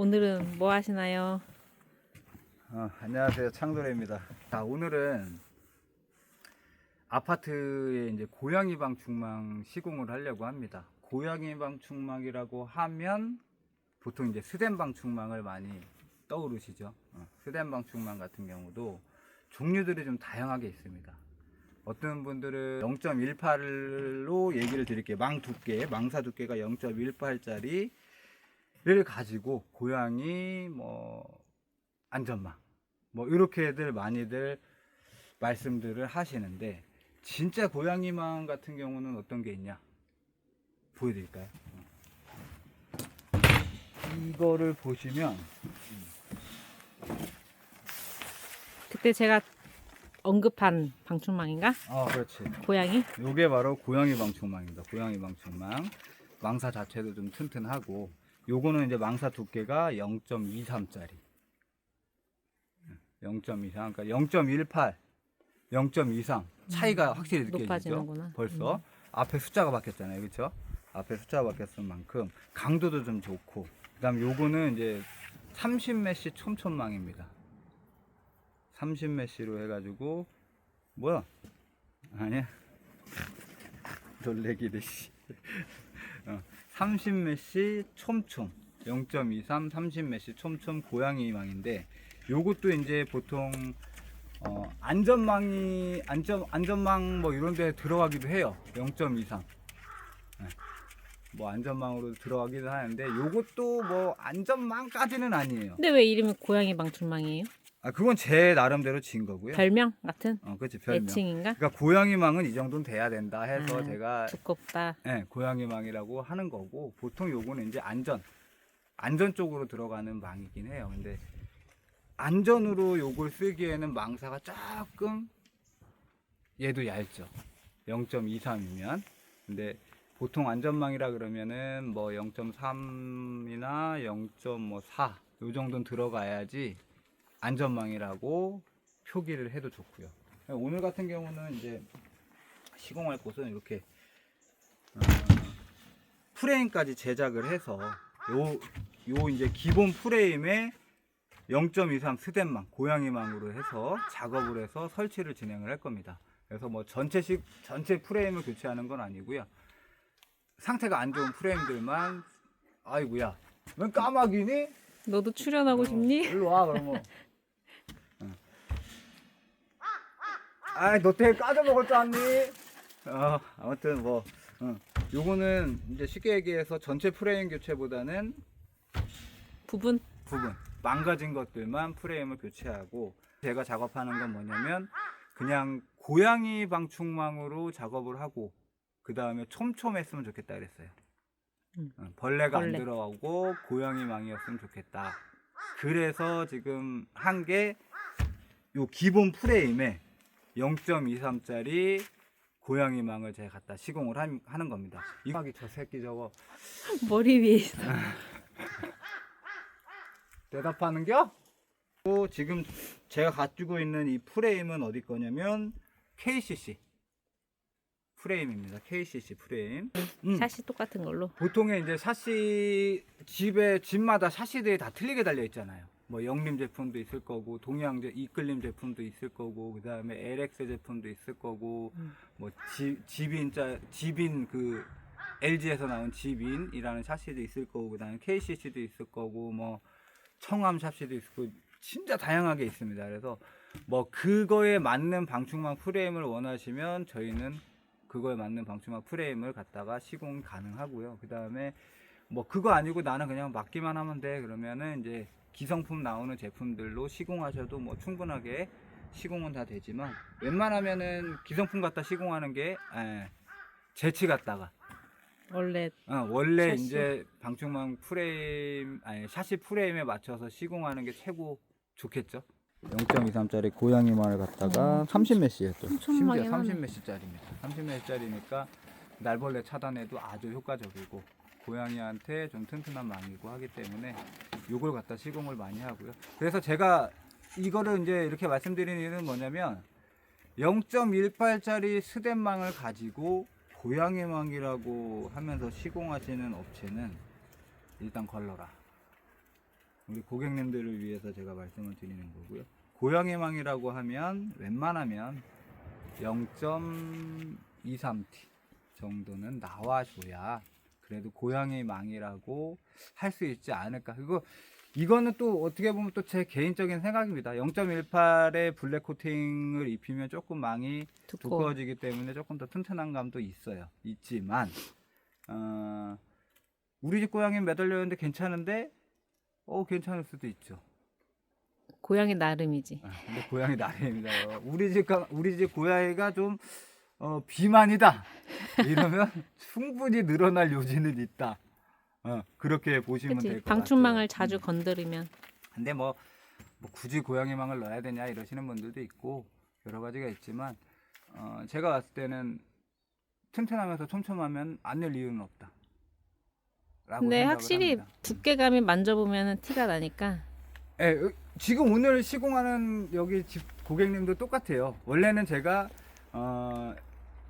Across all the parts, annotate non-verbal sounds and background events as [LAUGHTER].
오늘은 뭐 하시나요? 어, 안녕하세요 창도래입니다. 자 오늘은 아파트에 이제 고양이 방충망 시공을 하려고 합니다. 고양이 방충망이라고 하면 보통 이제 스댄 방충망을 많이 떠오르시죠. 어, 스댄 방충망 같은 경우도 종류들이 좀 다양하게 있습니다. 어떤 분들은 0.18로 얘기를 드릴게요. 망 두께, 망사 두께가 0.18짜리 를 가지고 고양이 뭐 안전망 뭐 이렇게들 많이들 말씀들을 하시는데 진짜 고양이망 같은 경우는 어떤 게 있냐 보여드릴까요? 이거를 보시면 그때 제가 언급한 방충망인가? 아 그렇지 고양이? 요게 바로 고양이 방충망입니다. 고양이 방충망. 망사 자체도 좀 튼튼하고 요거는 이제 망사 두께가 0.23짜리. 0.23 그러니까 0.18, 0.23 차이가 확실히 느껴지죠. 높아지는구나. 벌써 음. 앞에 숫자가 바뀌었잖아요. 그렇죠? 앞에 숫자가 바뀌었을 만큼 강도도 좀 좋고 그다음 요거는 이제 30메시 촘촘망입니다. 30메시로 해가지고 뭐야? 아니야. [LAUGHS] 놀래기를 씨. [LAUGHS] 어, 30메시 촘촘 0.23 30메시 촘촘 고양이망인데 요것도 이제 보통 어, 안전망이 안전 안전망 뭐 이런 데 들어가기도 해요. 0.23. 네. 뭐 안전망으로 들어가기도 하는데 요것도 뭐 안전망까지는 아니에요. 근데 왜 이름이 고양이 방충망이에요? 아 그건 제 나름대로 지은 거고요. 별명 같은? 어, 그렇지 별명. 애칭인가? 그러니까 고양이망은 이 정도는 돼야 된다 해서 아, 제가 두껍다. 예, 고양이망이라고 하는 거고 보통 요거는 이제 안전 안전 쪽으로 들어가는 망이긴 해요. 근데 안전으로 요걸 쓰기에는 망사가 조금 얘도 얇죠. 0.23이면 근데 보통 안전망이라 그러면은 뭐 0.3이나 0.4요 정도는 들어가야지 안전망이라고 표기를 해도 좋고요. 오늘 같은 경우는 이제 시공할 곳은 이렇게 어, 프레임까지 제작을 해서 요, 요 이제 기본 프레임에 0.23 스댄망, 고양이망으로 해서 작업을 해서 설치를 진행을 할 겁니다. 그래서 뭐 전체식, 전체 프레임을 교체하는 건 아니고요. 상태가 안 좋은 프레임들만, 아이고야, 넌 까마귀니? 너도 출연하고 싶니? 일로 와, 그러면. [LAUGHS] 아이, 너 되게 까져 먹을 줄 아니? 어, 아무튼 뭐, 어. 요거는 이제 쉽게 얘기해서 전체 프레임 교체보다는 부분? 부분, 망가진 것들만 프레임을 교체하고, 제가 작업하는 건 뭐냐면, 그냥 고양이 방충망으로 작업을 하고, 그 다음에 촘촘했으면 좋겠다 그랬어요. 음. 어, 벌레가 벌레. 안 들어오고, 고양이 망이었으면 좋겠다. 그래서 지금 한 게, 요 기본 프레임에 0.23짜리 고양이 망을 제가 갖다 시공을 한- 하는 겁니다. 이마기 저 새끼 저거 머리 위에 있어. [LAUGHS] 대답하는겨? 또 지금 제가 가지고 있는 이 프레임은 어디 거냐면 KCC 프레임입니다. KCC 프레임. 음, 샷이 똑같은 걸로. 보통의 이제 샤시 집에 집마다 샤시들이 다 틀리게 달려 있잖아요. 뭐 영림 제품도 있을 거고 동양 제 이끌림 제품도 있을 거고 그 다음에 LX 제품도 있을 거고 음. 뭐 지, 지빈자 지빈 그 LG에서 나온 지빈이라는 샤시도 있을 거고 그 다음에 KCC도 있을 거고 뭐 청암 샤시도 있을 거고 진짜 다양하게 있습니다. 그래서 뭐 그거에 맞는 방충망 프레임을 원하시면 저희는 그거에 맞는 방충망 프레임을 갖다가 시공 가능하고요. 그 다음에 뭐 그거 아니고 나는 그냥 맡기만 하면 돼 그러면은 이제 기성품 나오는 제품들로 시공하셔도 뭐 충분하게 시공은 다 되지만 웬만하면은 기성품 갖다 시공하는 게 에, 재치 갖다가 원래 어, 원래 샤시. 이제 방충망 프레임 아니 샤시 프레임에 맞춰서 시공하는 게 최고 좋겠죠. 0.23짜리 고양이만을 갖다가 어, 30메시였죠. 촘촘하긴 심지어 하네. 30메시짜리입니다. 30메시짜리니까 날벌레 차단에도 아주 효과적이고 고양이한테 좀 튼튼한 망이고 하기 때문에 요걸 갖다 시공을 많이 하고요. 그래서 제가 이거를 이제 이렇게 말씀드리는 이유는 뭐냐면 0.18짜리 스댄망을 가지고 고양이망이라고 하면서 시공하시는 업체는 일단 걸러라. 우리 고객님들을 위해서 제가 말씀을 드리는 거고요. 고양이 망이라고 하면 웬만하면 0.23T 정도는 나와줘야 그래도 고양이 망이라고 할 수 있지 않을까. 그리고 이거는 또 어떻게 보면 또 제 개인적인 생각입니다. 0.18의 블랙 코팅을 입히면 조금 망이 두꺼워. 두꺼워지기 때문에 조금 더 튼튼한 감도 있어요. 있지만 어, 우리 집 고양이 매달렸는데 괜찮은데 어 괜찮을 수도 있죠. 고양이 나름이지. 아, 근데 고양이 나름입니다. 어, 우리 집 가- 우리 집 고양이가 좀 어, 비만이다 이러면 [LAUGHS] 충분히 늘어날 요지는 있다. 어, 그렇게 보시면 될? 것 같아요. 방충망을 자주 음. 건드리면 근데 뭐, 뭐 굳이 고양이망을 넣어야 되냐 이러시는 분들도 있고 여러 가지가 있지만 어, 제가 봤을 때는 튼튼하면서 촘촘하면 안 낼 이유는 없다. 라고 근데 생각을 확실히 합니다. 두께감이 만져보면 티가 나니까 예, 으, 지금 오늘 시공하는 여기 집 고객님도 똑같아요. 원래는 제가 어,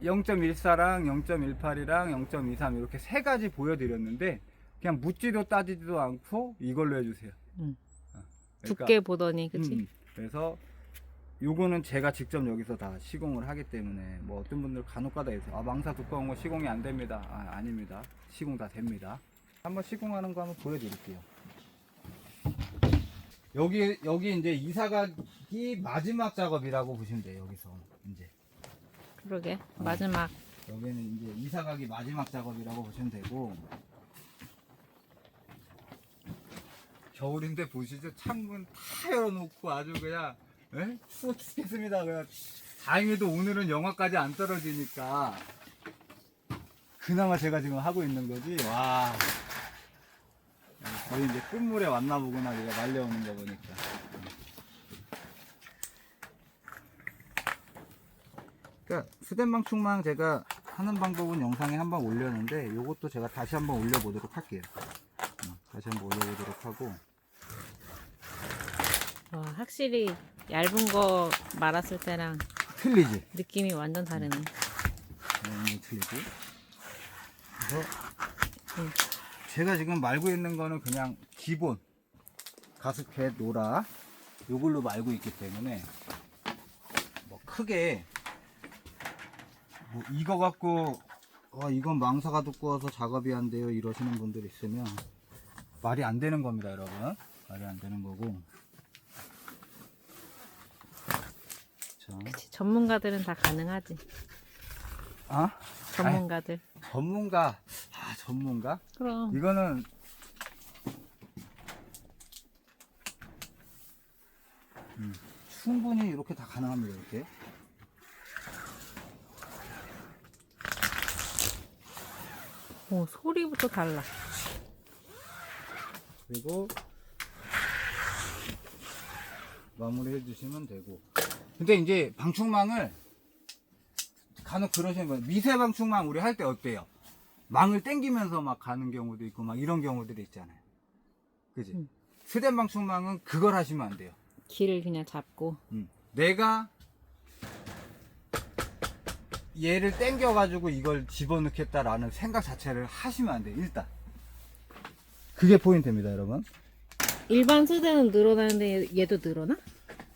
0.14랑 0.18이랑 0.23 이렇게 세 가지 보여드렸는데 그냥 묻지도 따지지도 않고 이걸로 해주세요. 음. 어, 그러니까 두께 보더니 그치? 음, 그래서 요거는 제가 직접 여기서 다 시공을 하기 때문에 뭐 어떤 분들 간혹가다 있어요. 아 망사 두꺼운 거 시공이 안 됩니다. 아, 아닙니다. 시공 다 됩니다. 한번 시공하는 거 한번 보여드릴게요. 여기 여기 이제 이사각이 마지막 작업이라고 보시면 돼요. 여기서 이제 그러게. 어. 마지막. 여기는 이제 이사각이 마지막 작업이라고 보시면 되고. 겨울인데 보시죠. 창문 다 열어놓고 아주 그냥 에? 추워 죽겠습니다. 그냥 다행히도 오늘은 영하까지 안 떨어지니까. 그나마 제가 지금 하고 있는 거지. 와. 거의 이제 끝물에 왔나 보구나. 내가 말려오는 거 보니까 수된방충망 제가 하는 방법은 영상에 한번 올렸는데 이것도 제가 다시 한번 올려보도록 할게요. 어, 다시 한번 올려보도록 하고 와, 확실히 얇은 거 말았을 때랑 틀리지? 느낌이 완전 다르네. 네, 틀리지? 그래서 음. 제가 지금 말고 있는 거는 그냥 기본 가스켓 노라 요걸로 말고 있기 때문에 뭐 크게 뭐 이거 갖고 와 이건 망사가 두꺼워서 작업이 안 돼요 이러시는 분들 있으면 말이 안 되는 겁니다 여러분. 말이 안 되는 거고. 자, 그치? 전문가들은 다 가능하지. 아? 전문가들. 전문가. 아 전문가? 그럼. 이거는 음, 충분히 이렇게 다 가능합니다 이렇게 오 소리부터 달라. 그리고 마무리 해 주시면 되고. 근데 이제 방충망을 간혹 그러시는 거예요. 미세 방충망 우리 할 때 어때요? 망을 땡기면서 막 가는 경우도 있고 막 이런 경우들이 있잖아요. 그지? 음. 스댄 방충망은 그걸 하시면 안 돼요. 길을 그냥 잡고. 음. 내가 얘를 땡겨가지고 이걸 집어넣겠다라는 생각 자체를 하시면 안 돼요 일단. 그게 포인트입니다 여러분. 일반 수대는 늘어나는데 얘- 얘도 늘어나?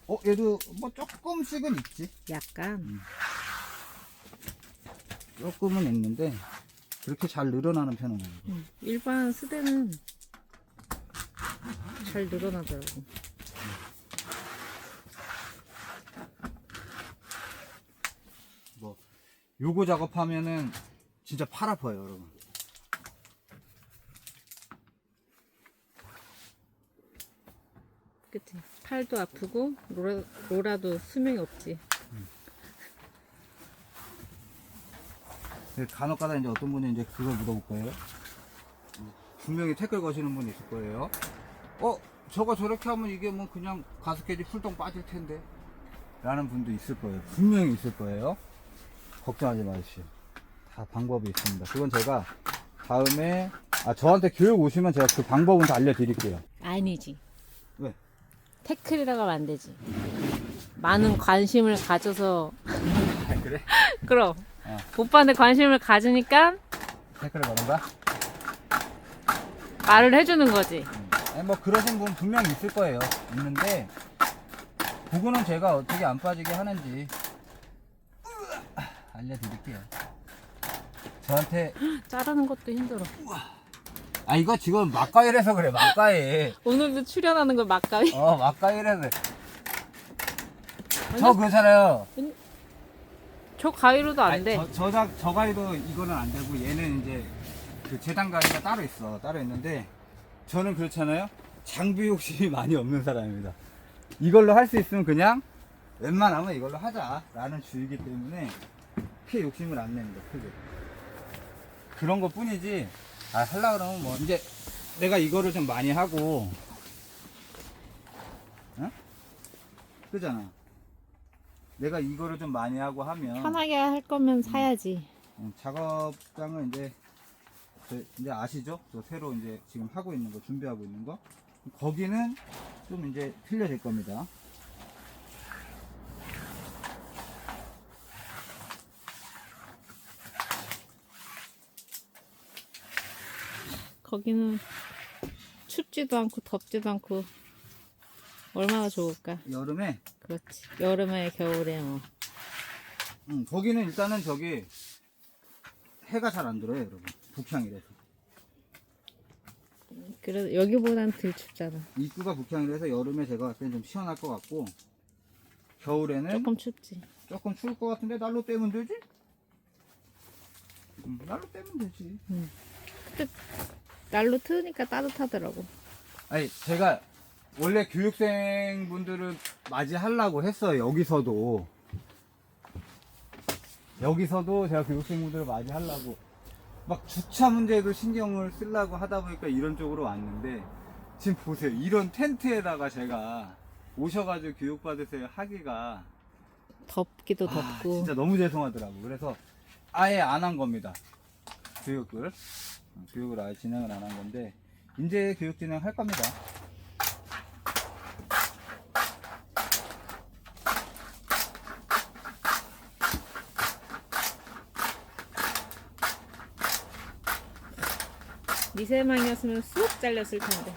어 얘도 뭐 조금씩은 있지. 약간. 조금은 있는데 그렇게 잘 늘어나는 편은 아니고 음, 일반 수대는 잘 늘어나더라고. 뭐 요거 작업하면은 진짜 팔 아파요 여러분 그치? 팔도 아프고 로라, 로라도 수명이 없지. 그 간혹 가다 이제 어떤 분이 이제 그걸 물어볼 거예요. 분명히 태클 거시는 분 있을 거예요. 어, 저거 저렇게 하면 이게 뭐 그냥 가스켓이 풀덩 빠질 텐데. 라는 분도 있을 거예요. 분명히 있을 거예요. 걱정하지 마십시오. 다 방법이 있습니다. 그건 제가 다음에, 아, 저한테 교육 오시면 제가 그 방법은 다 알려드릴게요. 아니지. 왜? 태클이라고 하면 안 되지. 많은 관심을 가져서 아, 그래? [LAUGHS] 그럼 어. 오빠한테 관심을 가지니까 태클을 거는가? 말을 해주는 거지. 아니, 뭐 그러신 분 분명 있을 거예요. 있는데 그거는 제가 어떻게 안 빠지게 하는지 알려드릴게요. 저한테 [GASPS] 자르는 것도 힘들어. 아 이거 지금 막가일해서 그래 막가일. [LAUGHS] 오늘도 출연하는 거 막가위. 어 막가일해서 그래. 저 그렇잖아요. 저 가위로도 안 돼. 아니, 저, 저, 저 가위도 이거는 안 되고 얘는 이제 그 재단 가위가 따로 있어. 따로 있는데 저는 그렇잖아요. 장비 욕심이 [LAUGHS] 많이 없는 사람입니다. 이걸로 할 수 있으면 그냥 웬만하면 이걸로 하자라는 주의기 때문에 크게 욕심을 안 냅니다. 크게. 그런 것 뿐이지. 아, 하려 그러면 뭐 이제 내가 이거를 좀 많이 하고 어? 그잖아. 내가 이거를 좀 많이 하고 하면 편하게 할 거면 사야지. 음, 작업장은 이제 저 이제 아시죠? 또 새로 이제 지금 하고 있는 거 준비하고 있는 거 거기는 좀 이제 틀려질 겁니다. 거기는 춥지도 않고 덥지도 않고 얼마나 좋을까. 여름에 그렇지. 여름에 겨울에 뭐. 음, 거기는 일단은 저기 해가 잘 안 들어요, 여러분. 북향이라서 그래도 여기보단 덜 춥잖아. 입구가 북향이라서 여름에 제가 봤을 땐좀 시원할 것 같고 겨울에는 조금, 조금 춥지. 추울 것 같은데 난로 떼면 되지? 음, 난로 떼면 되지. 날로 트으니까 따뜻하더라고. 아니 제가 원래 교육생 분들을 맞이하려고 했어요 여기서도. 여기서도 제가 교육생 분들을 맞이하려고. 막 주차 문제도 신경을 쓰려고 하다 보니까 이런 쪽으로 왔는데 지금 보세요. 이런 텐트에다가 제가 오셔가지고 교육 받으세요 하기가. 덥기도 아, 덥고. 진짜 너무 죄송하더라고. 그래서 아예 안 한 겁니다. 교육을. 어, 교육을 아예 진행을 안 한 건데 이제 교육 진행할 겁니다 미세망이었으면 쑥 잘렸을 텐데.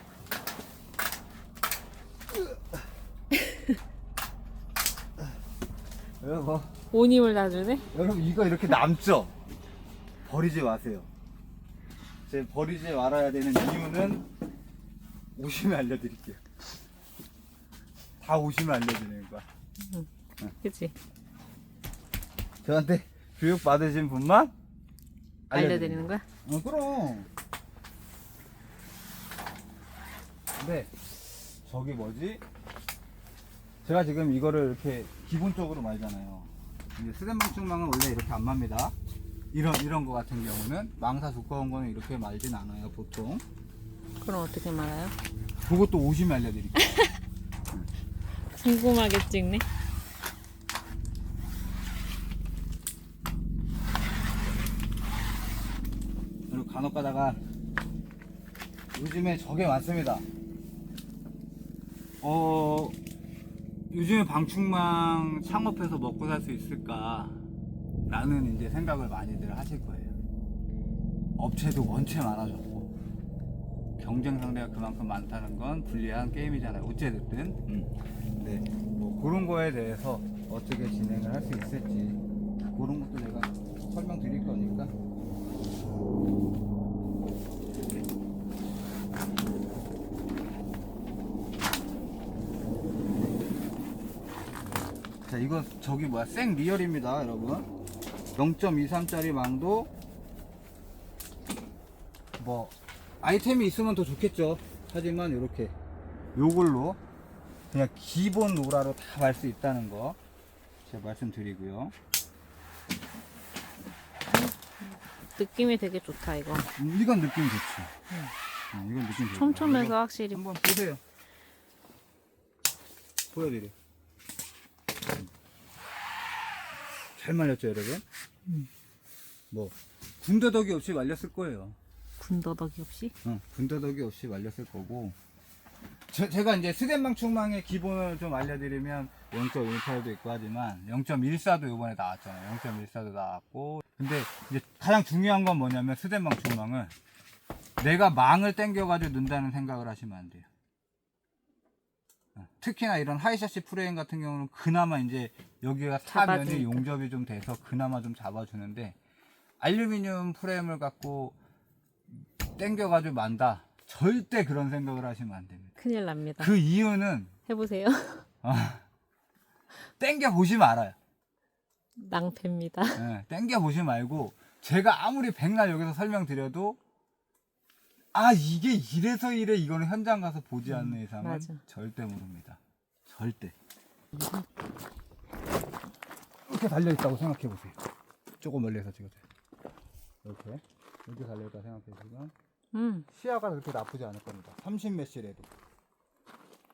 여러분 온 힘을 다 주네? 여러분 이거 이렇게 남죠? 버리지 마세요. 제 버리지 말아야 되는 이유는 오시면 알려드릴게요. 다 오시면 알려드리는 거야. 그치? 저한테 교육 받으신 분만 알려드리는 거야? 어, 그럼. 근데 저기 뭐지? 제가 지금 이거를 이렇게 기본적으로 말잖아요. 이제 스댄 방충망은 원래 이렇게 안 맙니다. 이런 이런 거 같은 경우는 망사 두꺼운 거는 이렇게 말진 않아요 보통. 그럼 어떻게 말아요? 그것도 오시면 알려드릴게요. [LAUGHS] 궁금하게 찍네? 그리고 간혹 가다가 요즘에 저게 많습니다. 어, 요즘에 방충망 창업해서 먹고 살 수 있을까? 라는 이제 생각을 많이들 하실 거예요. 업체도 원체 많아졌고, 경쟁 상대가 그만큼 많다는 건 불리한 게임이잖아요. 어찌됐든. 음. 네. 뭐 그런 거에 대해서 어떻게 진행을 할 수 있을지, 그런 것도 제가 설명드릴 거니까. 자 이거 저기 뭐야 생 리얼입니다 여러분 0.23짜리 망도 뭐 아이템이 있으면 더 좋겠죠 하지만 이렇게 요걸로 그냥 기본 로라로 다 말 수 있다는 거 제가 말씀드리고요 느낌이 되게 좋다, 이거. 음, 이건 느낌 좋지 어, 이건 느낌 좋아 촘촘해서 확실히. 한번 보세요. 보여드려. 잘 말렸죠, 여러분? 뭐, 군더더기 없이 말렸을 거예요. 군더더기 없이? 어, 군더더기 없이 말렸을 거고. 제, 제가 이제 스댄방충망의 기본을 좀 알려드리면 0.18도 있고 하지만 0.14도 이번에 나왔잖아요. 0.14도 나왔고. 근데 이제 가장 중요한 건 뭐냐면 스댄방충망은 내가 망을 땡겨가지고 넣는다는 생각을 하시면 안 돼요. 어, 특히나 이런 하이셔시 프레임 같은 경우는 그나마 이제 여기가 사면이 잡아주니까. 용접이 좀 돼서 그나마 좀 잡아주는데 알루미늄 프레임을 갖고 땡겨가지고 만다. 절대 그런 생각을 하시면 안 됩니다. 큰일 납니다. 그 이유는 해보세요. 땡겨 보지 말아요. 낭패입니다. 예, 땡겨 보지 말고 제가 아무리 백날 여기서 설명드려도 아 이게 이래서 이래 이거는 현장 가서 보지 않는 이상은 음, 맞아. 절대 모릅니다. 절대. 이렇게 달려 있다고 생각해 보세요. 조금 멀리서 찍어줘요. 이렇게 이렇게 달려 있다 생각해 보시면 음, 시야가 그렇게 나쁘지 않을 겁니다. 30 메시래도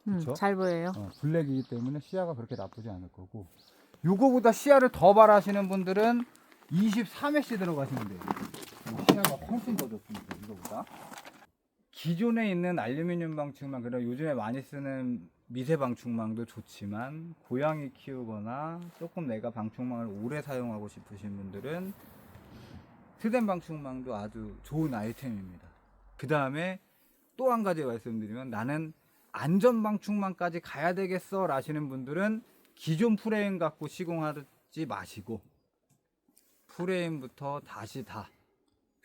음, 그쵸? 잘 보여요. 어, 블랙이기 때문에 시야가 그렇게 나쁘지 않을 거고 요거보다 시야를 더 바라시는 분들은 24메시 들어가시면 돼요 시야가 훨씬 더 좋습니다 이거보다 기존에 있는 알루미늄 방충망 그리고 요즘에 많이 쓰는 미세 방충망도 좋지만 고양이 키우거나 조금 내가 방충망을 오래 사용하고 싶으신 분들은 스덴 방충망도 아주 좋은 아이템입니다. 그 다음에 또 한 가지 말씀드리면 나는 안전 방충망까지 가야 되겠어 라시는 분들은 기존 프레임 갖고 시공하지 마시고 프레임부터 다시 다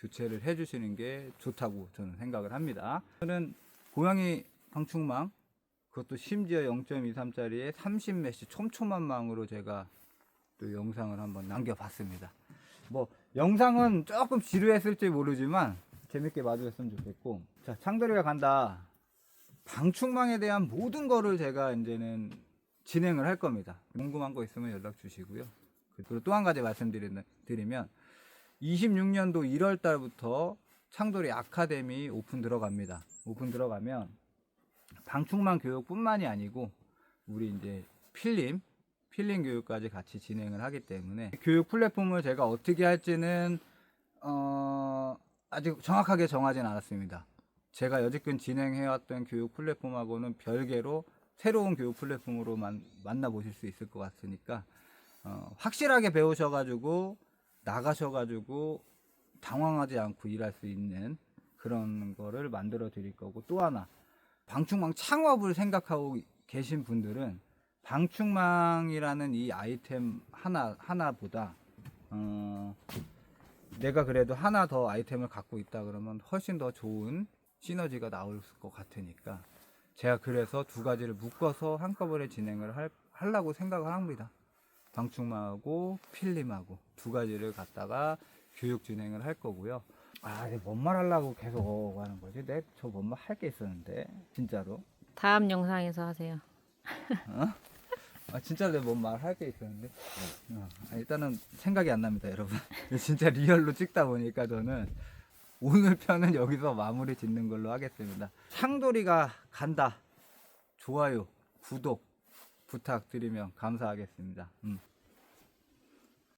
교체를 해주시는 게 좋다고 저는 생각을 합니다. 저는 고양이 방충망 그것도 심지어 0.23짜리의 30메시 촘촘한 망으로 제가 또 영상을 한번 남겨봤습니다. 뭐 영상은 조금 지루했을지 모르지만 재밌게 봐주셨으면 좋겠고 자 창돌이가 간다 방충망에 대한 모든 거를 제가 이제는 진행을 할 겁니다. 궁금한 거 있으면 연락 주시고요. 그리고 또 한 가지 말씀드리면 26년도 1월 달부터 창돌이 아카데미 오픈 들어갑니다. 오픈 들어가면 방충망 교육뿐만이 아니고 우리 이제 필름 필름 교육까지 같이 진행을 하기 때문에 교육 플랫폼을 제가 어떻게 할지는 어, 아직 정확하게 정하진 않았습니다. 제가 여지껏 진행해왔던 교육 플랫폼하고는 별개로 새로운 교육 플랫폼으로 만, 만나보실 수 있을 것 같으니까 어, 확실하게 배우셔가지고 나가셔가지고 당황하지 않고 일할 수 있는 그런 거를 만들어 드릴 거고 또 하나 방충망 창업을 생각하고 계신 분들은 방충망이라는 이 아이템 하나 하나보다 어, 내가 그래도 하나 더 아이템을 갖고 있다 그러면 훨씬 더 좋은 시너지가 나올 것 같으니까 제가 그래서 두 가지를 묶어서 한꺼번에 진행을 할, 하려고 생각을 합니다. 방충망하고 필름하고 두 가지를 갖다가 교육 진행을 할 거고요. 아, 내가 뭔말 하려고 계속 하는 거지? 내가 저뭔 말 할 게 있었는데 진짜로. 다음 영상에서 하세요. 아 진짜 내가 뭔 말 할 게 있었는데 어, 아, 일단은 생각이 안 납니다 여러분 [LAUGHS] 진짜 리얼로 찍다 보니까 저는 오늘 편은 여기서 마무리 짓는 걸로 하겠습니다 창돌이가 간다 좋아요 구독 부탁드리면 감사하겠습니다 음.